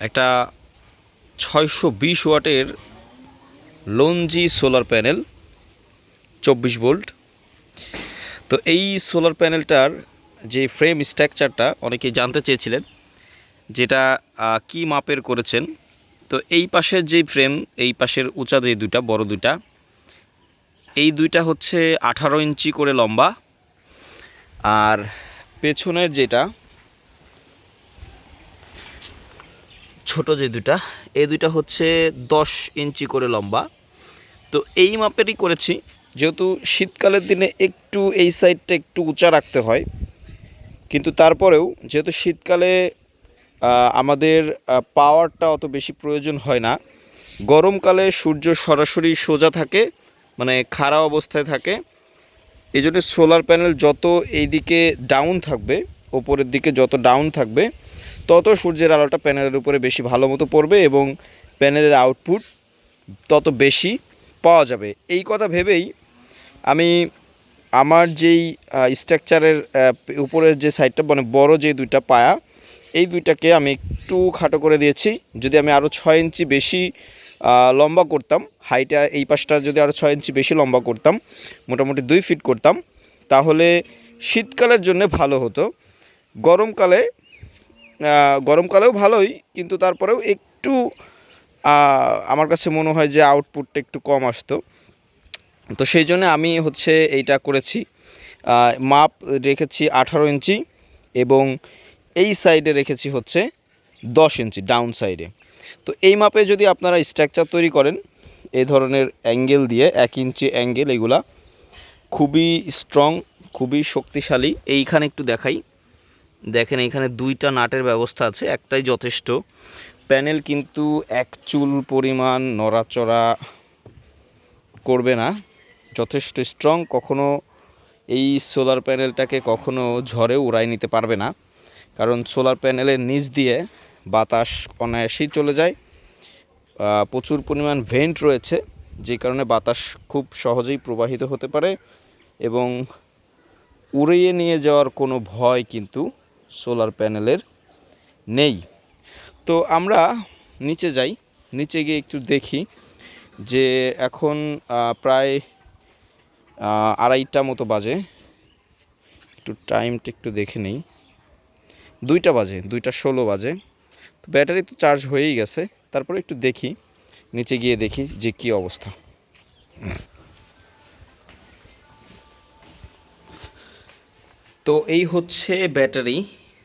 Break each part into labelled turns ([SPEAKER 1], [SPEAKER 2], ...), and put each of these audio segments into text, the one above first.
[SPEAKER 1] একটা ছয়শো বিশ ওয়াটের লঞ্জি সোলার প্যানেল, চব্বিশ ভোল্ট। তো এই সোলার প্যানেলটার যে ফ্রেম স্ট্রাকচারটা অনেকেই জানতে চেয়েছিলেন, যেটা কি মাপের করেছেন। তো এই পাশের যে ফ্রেম, এই পাশের উঁচা যে দুইটা, বড় দুইটা, এই দুইটা হচ্ছে আঠারো ইঞ্চি করে লম্বা। আর পেছনের যেটা ছোট যে দুটা এই দুইটা হচ্ছে দশ ইঞ্চি করে লম্বা। তো এই মাপেরই করেছি, যেহেতু শীতকালের দিনে একটু এই সাইডটা একটু উঁচা রাখতে হয়, কিন্তু তারপরেও যেহেতু শীতকালে আমাদের পাওয়ারটা অত বেশি প্রয়োজন হয় না, গরমকালে সূর্য সরাসরি সোজা থাকে মানে খাড়া অবস্থায় থাকে এই জন্য সোলার প্যানেল যত এইদিকে ডাউন থাকবে ওপরের দিকে যত ডাউন থাকবে, তত সূর্যের আলোটা প্যানেলের উপরে বেশি ভালো মতো পড়বে এবং প্যানেলের আউটপুট তত বেশি পাওয়া যাবে। এই কথা ভেবেই আমি আমার যেই স্ট্রাকচারের উপরের যে সাইডটা মানে বড় যে দুইটা পায়া, এই দুইটাকে আমি একটু খাটো করে দিয়েছি। যদি আমি আরও ছয় ইঞ্চি বেশি লম্বা করতাম হাইটা এই পাশটা যদি আরও ছয় ইঞ্চি বেশি লম্বা করতাম, মোটামুটি দুই ফিট করতাম, তাহলে শীতকালের জন্য ভালো হতো। গরমকালে গরমকালেও ভালোই, কিন্তু তারপরেও একটু আমার কাছে মনে হয় যে আউটপুটটা একটু কম আসতো। তো সেই জন্য আমি হচ্ছে এইটা করেছি। মাপ রেখেছি আঠারো ইঞ্চি এবং এই সাইডে রেখেছি হচ্ছে দশ ইঞ্চি ডাউন সাইডে তো এই মাপে যদি আপনারা স্ট্রাকচার তৈরি করেন এই ধরনের অ্যাঙ্গেল দিয়ে এক ইঞ্চি অ্যাঙ্গেল এগুলা, খুবই স্ট্রং খুবই শক্তিশালী, এইখানে একটু দেখাই। দেখেন এখানে দুইটা নাটের ব্যবস্থা আছে, একটাই যথেষ্ট। প্যানেল কিন্তু এক চুল পরিমাণ নড়াচড়া করবে না, যথেষ্ট স্ট্রং কখনো এই সোলার প্যানেলটাকে কখনো ঝড়ে উড়াই নিতে পারবে না। কারণ সোলার প্যানেলের নিচ দিয়ে বাতাস অনায়াসেই চলে যায়। প্রচুর পরিমাণ ভেন্ট রয়েছে, যে কারণে বাতাস খুব সহজেই প্রবাহিত হতে পারে এবং উড়িয়ে নিয়ে যাওয়ার কোনো ভয় কিন্তু সোলার প্যানেলের নেই। তো আমরা নিচে যাই। নিচে গিয়ে একটু দেখি যে এখন প্রায় আড়াইটা মতো বাজে। একটু টাইমটা একটু দেখে নেই। দুইটা বাজে, দুইটা ষোলো বাজে। তো ব্যাটারি তো চার্জ হয়েই গেছে। তারপরে একটু দেখি, নিচে গিয়ে দেখি যে কী অবস্থা। তো এই হচ্ছে ব্যাটারি।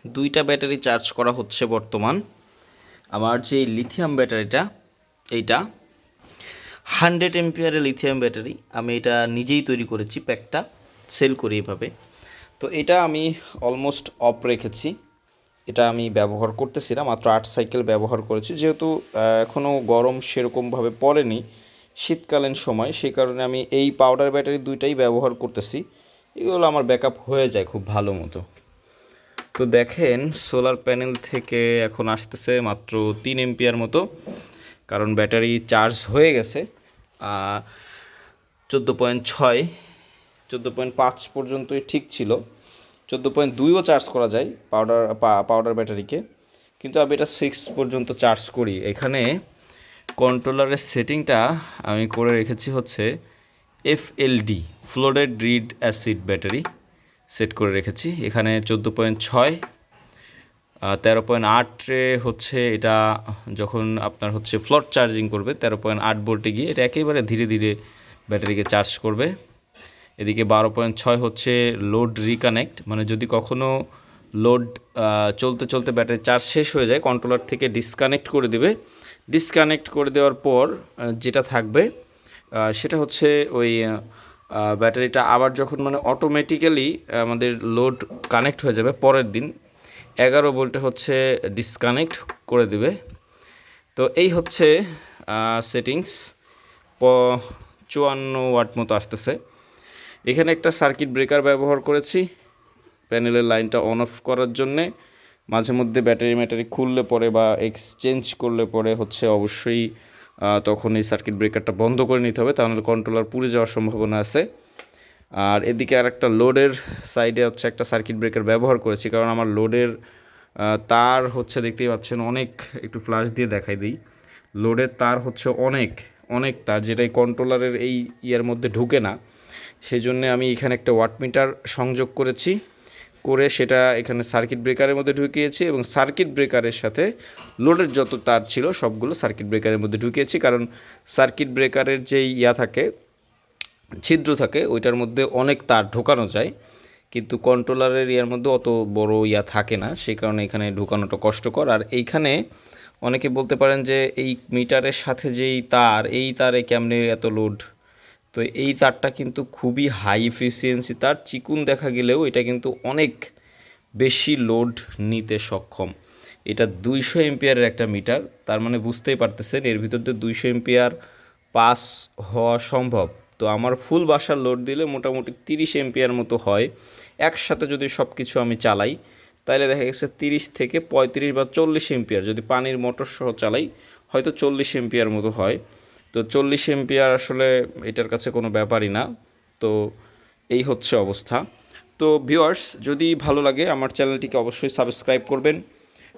[SPEAKER 1] দুইটা ব্যাটারি চার্জ করা হচ্ছে বর্তমান। আমার যে লিথিয়াম ব্যাটারিটা, এইটা। হান্ড্রেড এমপিয়ারের লিথিয়াম ব্যাটারি। আমি এটা নিজেই তৈরি করেছি, প্যাকটা সেল করি এভাবে। তো এটা আমি অলমোস্ট অফ রেখেছি। এটা আমি ব্যবহার করতেছি না, মাত্র আট সাইকেল ব্যবহার করেছি। যেহেতু এখনও গরম সেরকমভাবে পড়েনি শীতকালীন সময়, সেই কারণে আমি এই পাউডার ব্যাটারি দুইটাই ব্যবহার করতেছি। এগুলো আমার ব্যাকআপ হয়ে যায় খুব ভালো মতো। তো দেখেন সোলার প্যানেল থেকে এখন আসতেছে মাত্র তিন এমপিয়ার মতো, কারণ ব্যাটারি চার্জ হয়ে গেছে চোদ্দ পয়েন্ট ছয়, চোদ্দ পয়েন্ট পাঁচ পর্যন্তই ঠিক ছিল। চোদ্দ পয়েন্ট দুইও চার্জ করা যায় পাউডার পাউডার ব্যাটারিকে, কিন্তু আমি এটা সিক্স পর্যন্ত চার্জ করি। এখানে কন্ট্রোলারের সেটিংটা আমি করে রেখেছি হচ্ছে FLD, flooded lead acid battery set করে রেখেছি। এখানে চোদ্দ পয়েন্ট ছয় তেরো পয়েন্ট আটে হচ্ছে এটা যখন আপনার হচ্ছে ফ্লট চার্জিং করবে, তেরো পয়েন্ট আট ভোল্টে গিয়ে এটা একেবারে ধীরে ধীরে ব্যাটারিকে চার্জ করবে। এদিকে বারো পয়েন্ট ছয় হচ্ছে লোড রিকানেক্ট মানে যদি কখনো লোড চলতে চলতে ব্যাটারি চার্জ শেষ হয়ে যায়, কন্ট্রোলার থেকে ডিসকানেক্ট করে দেবে। ডিসকানেক্ট করে দেওয়ার পর যেটা থাকবে সেটা হচ্ছে ওই ব্যাটারিটা আবার যখন মানে অটোমেটিক্যালি আমাদের লোড কানেক্ট হয়ে যাবে পরের দিন, এগারো ভোল্টে হচ্ছে ডিসকানেক্ট করে দেবে। তো এই হচ্ছে সেটিংস প, চুয়ান্ন ওয়াট মতো আসতেছে। এখানে একটা সার্কিট ব্রেকার ব্যবহার করেছি প্যানেলের লাইনটা অন অফ করার জন্যে। মাঝে মধ্যে ব্যাটারি ম্যাটারি খুললে পরে বা এক্সচেঞ্জ করলে পরে হচ্ছে অবশ্যই তখন এই সার্কিট ব্রেকারটা বন্ধ করে নিতে হবে, তাহলে কন্ট্রোলার পুড়ে যাওয়ার সম্ভাবনা আছে। আর এদিকে আর একটা লোডের সাইডে হচ্ছে একটা সার্কিট ব্রেকার ব্যবহার করেছি, কারণ আমার লোডের তার হচ্ছে দেখতেই পাচ্ছেন অনেক, একটু ফ্লাশ দিয়ে দেখাই দিই। লোডের তার হচ্ছে অনেক অনেক তার যেটা এই কন্ট্রোলারের এই ইয়ের মধ্যে ঢুকে না। সেই জন্য আমি এখানে একটা ওয়াট মিটার সংযোগ করেছি। করে সেটা এখানে সার্কিট ব্রেকারের মধ্যে ঢুকিয়েছি এবং সার্কিট ব্রেকারের সাথে লোডের যত তার ছিল সবগুলো সার্কিট ব্রেকারের মধ্যে ঢুকিয়েছি। কারণ সার্কিট ব্রেকারের যেই ইয়া থাকে, ছিদ্র থাকে, ওইটার মধ্যে অনেক তার ঢোকানো যায়। কিন্তু কন্ট্রোলারের ইয়ার মধ্যে অত বড় ইয়া থাকে না, সেই কারণে এখানে ঢোকানোটা কষ্টকর। আর এইখানে অনেকে বলতে পারেন যে এই মিটারের সাথে যেই তার, এই তারে কেমনে এত লোড তো এই তারটা কিন্তু খুবই হাই এফিসিয়েন্সি তার। চিকুন দেখা গেলেও এটা কিন্তু অনেক বেশি লোড নিতে সক্ষম। এটা দুইশো এম্পিয়ারের একটা মিটার তার মানে বুঝতেই পারতেছেন, এর ভিতর দিয়ে দুইশো এম্পিয়ার পাস হওয়া সম্ভব। তো আমার ফুল বাসার লোড দিলে মোটামুটি তিরিশ এম্পিয়ার মতো হয়। একসাথে যদি সব কিছু আমি চালাই, তাহলে দেখা গেছে তিরিশ থেকে পঁয়ত্রিশ বা চল্লিশ এম্পিয়ার যদি পানির মোটর সহ চালাই, হয়তো চল্লিশ এম্পিয়ার মতো হয়। তো চল্লিশ এম্পিয়ার আসলে এটার কাছে কোনো ব্যাপারই না। তো এই হচ্ছে অবস্থা। তো ভিউয়ার্স যদি ভালো লাগে আমার চ্যানেলটিকে অবশ্যই সাবস্ক্রাইব করবেন।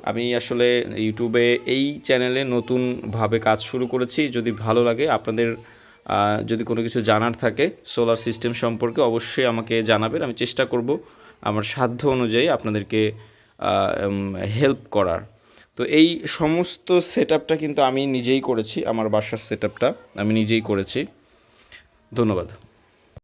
[SPEAKER 1] আমি আসলে ইউটিউবে এই চ্যানেলে নতুনভাবে কাজ শুরু করেছি। যদি ভালো লাগে আপনাদের যদি কোনো কিছু জানার থাকে সোলার সিস্টেম সম্পর্কে অবশ্যই আমাকে জানাবেন। আমি চেষ্টা করব আমার সাধ্য অনুযায়ী আপনাদেরকে হেল্প করার। তো এই সমস্ত সেট কিন্তু আমি নিজেই করেছি, আমার বাসার সেট আমি নিজেই করেছি। ধন্যবাদ।